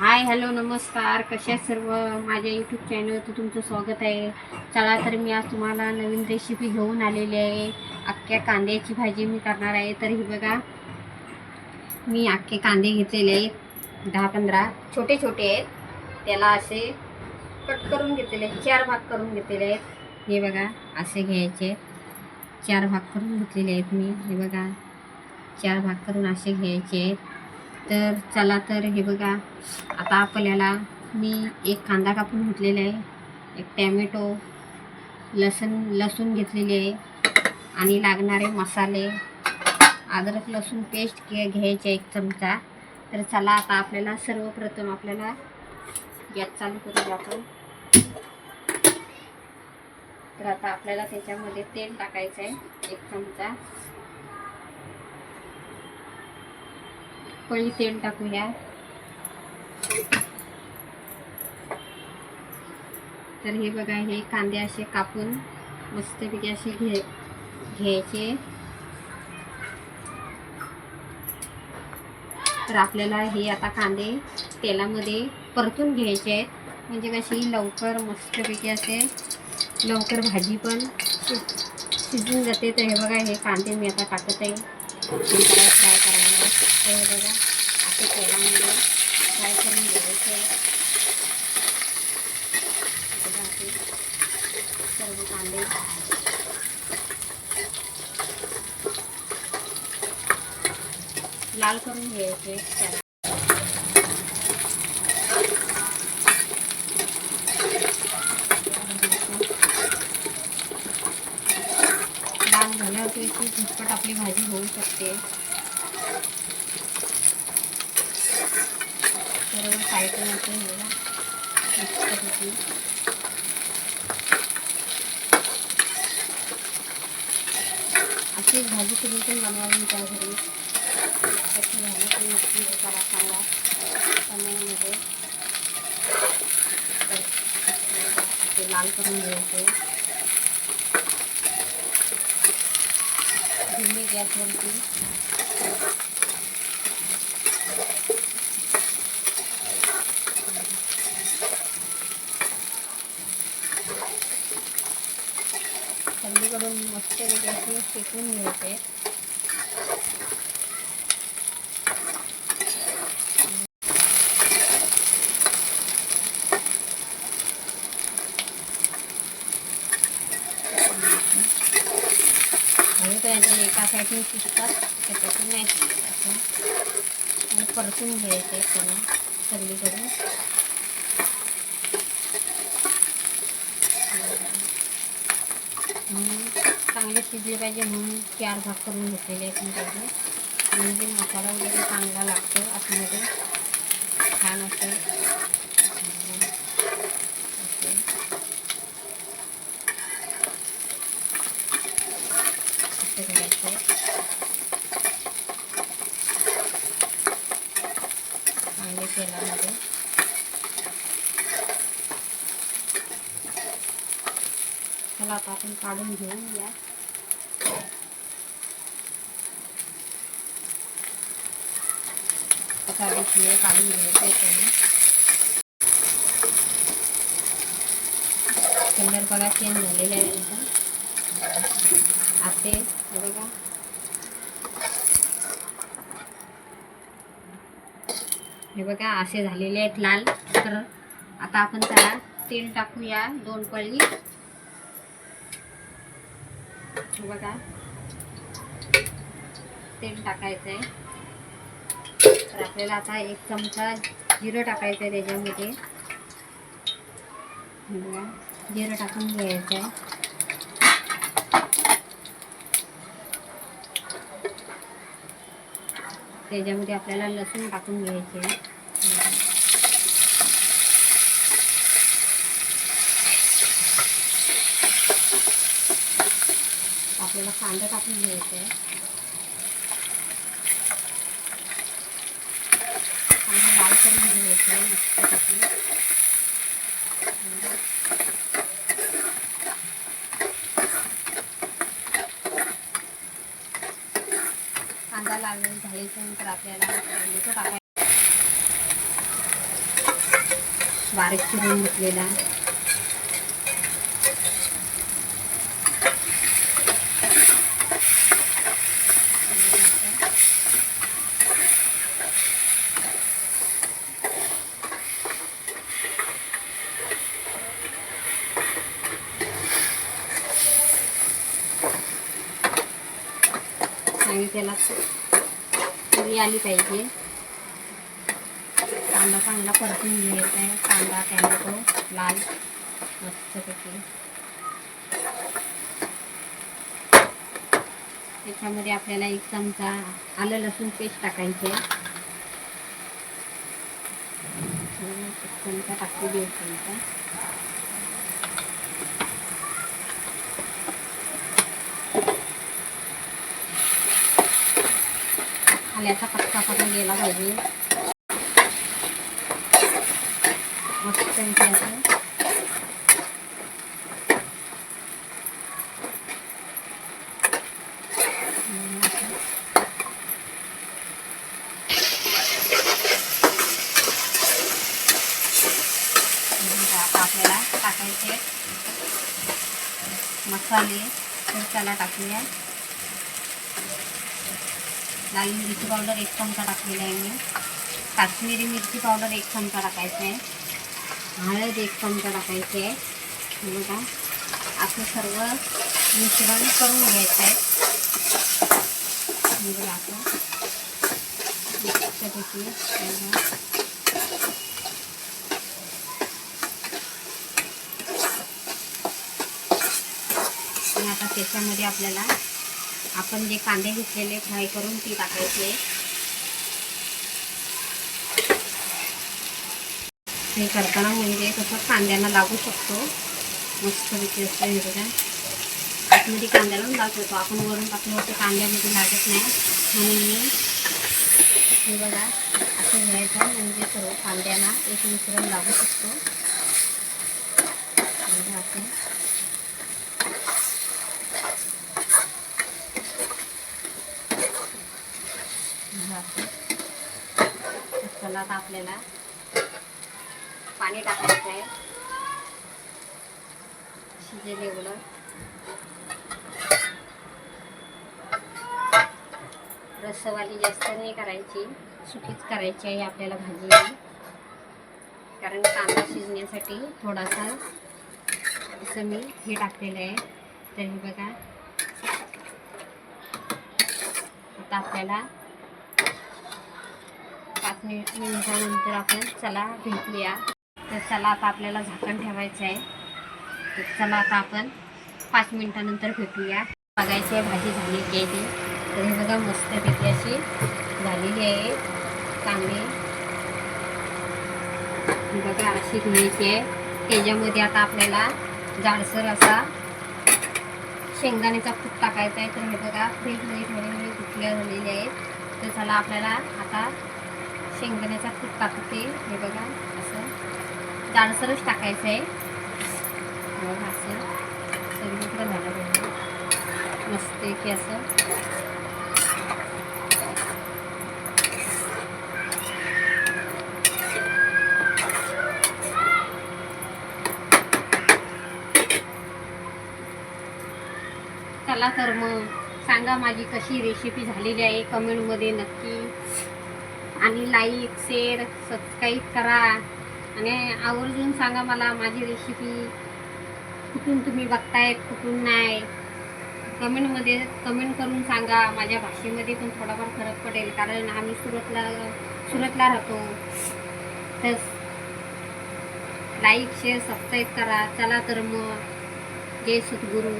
Hi hello नमस्कार. कशा सर्व? माझ्या यूट्यूब चॅनलवरती तुमचं स्वागत आहे. चला तर मी आज तुम्हाला नवीन रेसिपी घेऊन आलेली आहे. अख्ख्या कांद्याची भाजी मी करणार आहे. तर ही बघा मी अख्खे कांदे घेतलेले आहेत. दहा पंधरा छोटे छोटे आहेत. त्याला असे कट करून घेतलेले आहेत. चार भाग करून घेतलेले आहेत. हे बघा असे घ्यायचे. चार भाग करून घेतलेले आहेत मी. हे बघा चार भाग करून असे घ्यायचे आहेत. तर चला तर हे बघा आता आपल्याला मी एक कांदा कापून घेतलेला आहे एक टॅमॅटो लसूण लसूण घेतलेली आहे आणि लागणारे मसाले अद्रक लसूण पेस्ट घे घ्यायचे एक चमचा. तर चला आता आपल्याला सर्वप्रथम आपल्याला गॅस चालू करू आपण तर आता आपल्याला त्याच्यामध्ये तेल टाकायचं आहे एक चमचा. पळी तेल टाकूया. तर हे बघा हे कांदे असे कापून मस्तपैकी असे घे घ्यायचे. तर आपल्याला हे आता कांदे तेलामध्ये परतून घ्यायचे आहेत. म्हणजे कशी लवकर मस्तपैकी असे लवकर भाजी पण शिजून जाते. तर हे बघा हे कांदे मी आता टाकत आहे. फ्राय करायला हे बघा तेलामध्ये फ्राय करून बघा सर्व कांदे लाल करून घ्यायचे. त्याला लाल झाल्यावरती ती झटपट आपली घालू शकते. बरोबर साईडून असं हे बघा, मस्तपैकी. अशीच भाजी तुम्ही पण बनवावी त्या घरी. कशी भाजी ती नक्की करा सांगा. कमेंटमध्ये लाल करून घ्यायचे धुमी गॅसवरती थंडीकडून मस्त अशी शेकून घ्यायचे आणि एका साईडने शिजतात त्याच्यातून नाही शिजत असं. आणि परतून घ्यायचे त्याला सगळीकडून. म्हणून चांगले शिजले पाहिजे म्हणून चार भाग करून घेतलेले आहेत मी पाहिजे म्हणजे मसाला वगैरे चांगला लागतो आतमध्ये छान असतं असं घ्यायचं चांगले तेलामध्ये. चला आता आपण काढून घेऊ या आता शिळे काढून घ्यायचं कलर बघा चेंज झालेला आहे आता असे बघा. हे बघा असे झालेले आहेत लाल. तर आता आपण त्याला तेल टाकूया दोन पळी हे बघा. तेल टाकायचं. आहे तर आपल्याला आता एक चमचा जिरं टाकायचं आहे त्याच्यामध्ये. हे बघा जिरं टाकून घ्यायचं आहे. त्याच्यामध्ये आपल्याला लसूण टाकून घ्यायचे. आपल्याला कांदा टाकून घ्यायचा आहे. कांदा लाल करून घ्यायचा आहे मस्तपैकी कांदा लाल झाल्याच्यानंतर आपल्याला बारीक चिरून घेतलेला आणि त्याला तरी आली पाहिजे. कांदा चांगला परतून घ्यायचा आहे. कांदा टॅमॅटो लाल मस्तपैकी. त्याच्यामध्ये आपल्याला एक चमचा आलं लसूण पेस्ट टाकायचे आहे. एक चमचा टाकू देऊ चमचा. आल्याचा कच्चा पण गेला पाहिजे मस्त आपल्याला टाकायचे मसाले तर त्याला टाकूया लाल मिरची पावडर एक चमचा टाकलेला आहे मी. काश्मीरी मिरची पावडर एक चमचा टाकायचा आहे. हळद एक चमचा टाकायची आहे. बघा. असं सर्व मिश्रण करून घ्यायचं आहे. बघा असं आता त्याच्यामध्ये आपल्याला आपण जे कांदे घेतलेले फ्राय करून ती टाकायचे हे करताना म्हणजे कसं कांद्यांना लागू शकतो. मस्त असतं हे बघा. आतमध्ये कांद्याला लागतो आपण वरून टाकलं होतं कांद्यामध्ये लागत नाही. म्हणून मी हे बघा असं घ्यायचं म्हणजे सर्व कांद्यांना एक मिश्रण लागू शकतो. म्हणजे असं चला आता आपल्याला पाणी टाकायचं आहे. शिजेल एवढं. रसवाली जास्त नाही करायची. सुकीच करायची आहे आपल्याला भाजी. कारण कांदा शिजण्यासाठी थोडासा असं मी हे टाकलेलं आहे. तर हे बघा. आता आपल्याला पाच मिनिट मिनिटानंतर आपण चला भेटूया. तर चला आता आपल्याला झाकण ठेवायचं आहे. तर चला आता आपण पाच मिनिटानंतर भेटूया. बघायची आहे भाजी झालेली आहे ती तर हे बघा मस्तपैकी अशी झालेली आहे. कांदे. बघा अशी धुवायची आहे. त्याच्यामध्ये आता आपल्याला जाडसर असा शेंगदाण्याचा खूप टाकायचा आहे. तर हे बघा फ्रीजमध्ये थोडे थोडे कुटल्या झालेले आहेत तर चला आपल्याला आता शेंगदाण्याचा कूट टाकते हे बघा असं जाडसरच टाकायचं आहे. बघा असं. सगळीकडे झालं पाहिजे मस्त की असं. चला तर मग सांगा माझी कशी रेसिपी झालेली आहे. कमेंटमध्ये नक्की. आणि लाईक शेअर सबस्क्राईब करा. आणि आवर्जून सांगा मला माझी रेसिपी कुठून तुम्ही बघताय कुठून नाही. कमेंटमध्ये कमेंट करून सांगा. माझ्या भाषेमध्ये पण थोडाफार फरक पडेल कारण आम्ही सुरतला सुरतला राहतो. तर लाईक शेअर सबस्क्राईब करा. चला तर मग. जय सद्गुरू.